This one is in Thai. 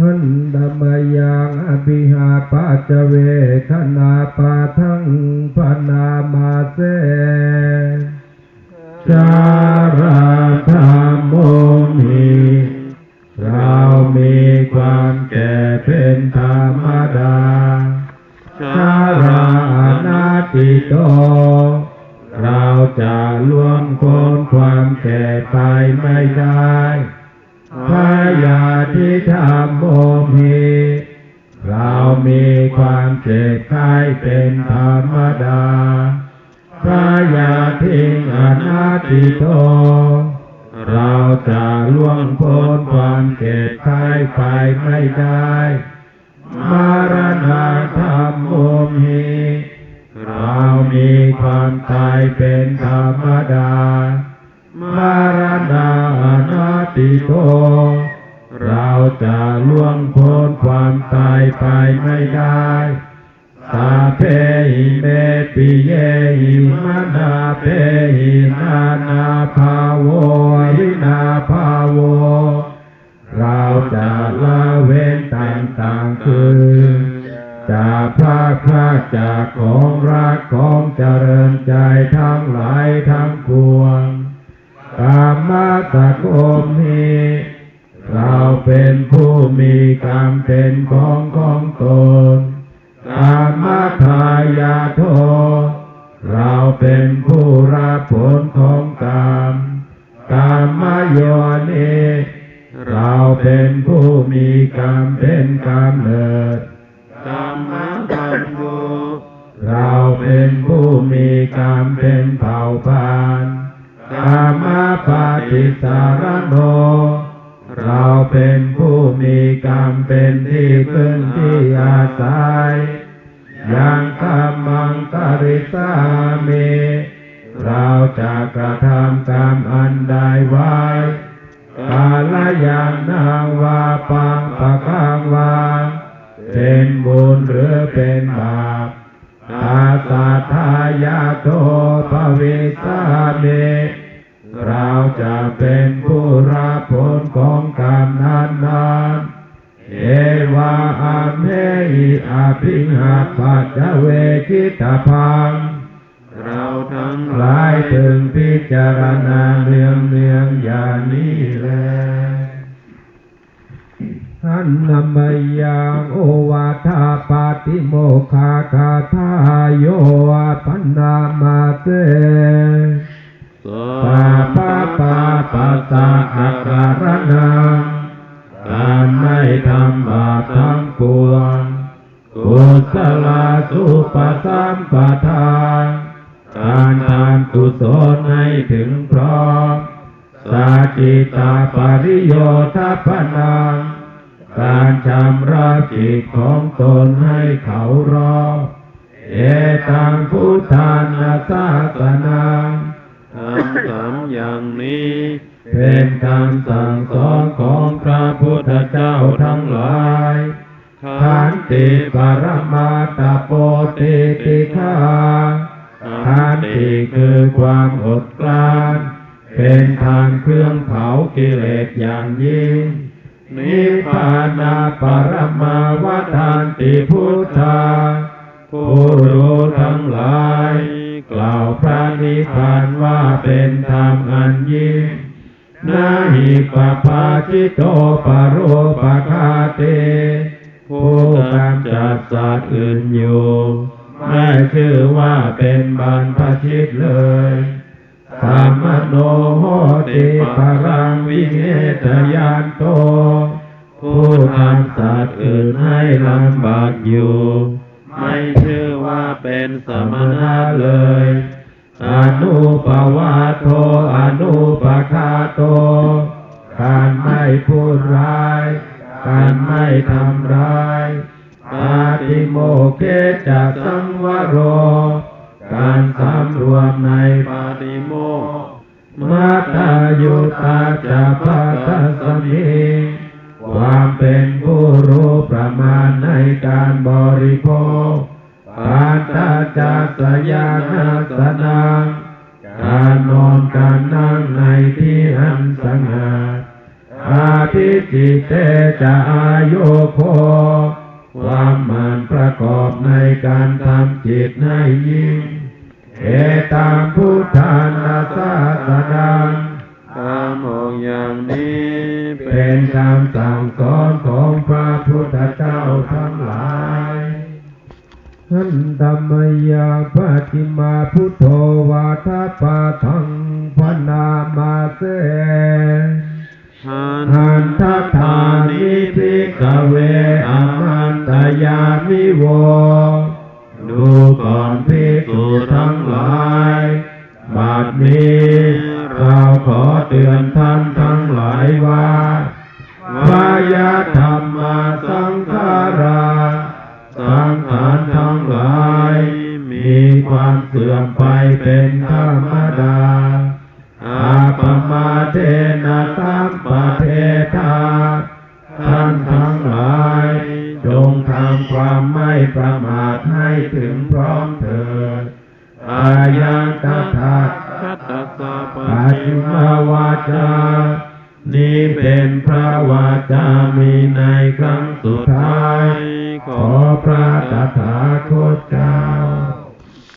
หันดมยังอภิหาปัจเวทนาปาทังพนามาเสชาราธรรมโมมีเรามีความแก่เป็นธรรมดาชารานาติโตเราจะล่วงพ้นความแก่ไปไม่ได้ พยาธิธรรมโมหีเรามีความเจ็บไข้เป็นธรรมดาพยาธิอนาติโต เราจะล่วงพ้นความเจ็บไข้ไปไม่ได้ มารณะธรรมโมหิเรามีความตายเป็น โตเราจะล่วงพ้นความตายไปไม่ได้สาเพหิเมปิเยหิมานาเพหินานาภาโวหินาภาโว เราจะละเว้นต่างๆคือจะพลาดพลาดจากของรักของเจริญใจทั้งหลายทั้งปวง กามตะโกมีเราเป็นผู้มีกรรมเป็นของของตนกามทายาโท เราเป็นผู้รับผลของกรรมกามโยนิเราเป็นผู้มีกรรมเป็นกำเนิดกรรมพันโยเราเป็นผู้มีกรรมเป็นเผ่าพัน ธุ์กามปฏิสารโน เราเป็นผู้มีกรรมเป็นที่พึ่งที่อาศัย ยัง คิตาพังเราทั้งหลายถึงพิจารณาเนืองเนืองๆอย่างนี้แลหันนมยังโอวาทาปาติโมคาคาทาโยปันนามาเตสปาปาปาปัสสะอาการนัง สัมปทานการทำกุศลให้ถึงพร้อมสาจิตาปริโยทัพนังการชำระจิตของตนให้เขารอบเอตังพุทธานาสาสนังทำสามอย่างนี้ เป็นคำสั่งสอนของพระพุทธเจ้าทั้งหลาย ขันติปรมาตาโปติติฆาขันติคือความอดกลั้นเป็นทางเครื่องเผากิเลสอย่างยิ่ง นิพพานาปรมาวทานติพุทธาผู้รู้ทั้งหลาย กล่าวพระนิพพานว่าเป็นธรรมอันยิ่งนาหิปปาจิโตปโรปะคาเต ผู้กำจัดสัตว์อื่นอยู่ ไม่ชื่อว่าเป็นบรรพชิตเลยธรรมโนโหติปรังวิเนตยานโต ผู้ทำสัตว์อื่นให้ลำบากอยู่ ไม่ชื่อว่าเป็นสมณะณะเลย อนุปวาโทอนุปคาโต การไม่พูดร้าย การไม่ทำร้ายปาติโมเกจะสังวโร การสำรวมในปาติโมมัตตายุตาจะพัทสมิความเป็นผู้รู้ประมาณในการบริโภคปาตาจัสยานาสนังการนอนการนั่งในที่อันสงัด ทิจิเตจะอายุโคความหมันประกอบในการทำจิตให้ยิ่ง เอตามพุทธานาสาสนังตามออกอย่างนี้ เป็นคำสั่งสอนของพระพุทธเจ้าทั้งหลายหันธรรมยังปฏิมาพุทโธวาทปาทังพนามาเส หันหันทัธานิพิกเวอามันตยามิโวดูก่อนพิสุทั้งหลายบัดนี้เราขอเตือนท่านทั้งหลายว่า วายธรรมาสังขา ปฏิมามาวาจา นี้เป็นพระวาจามีในครั้งสุดท้าย ขอพระตถาคตเจ้า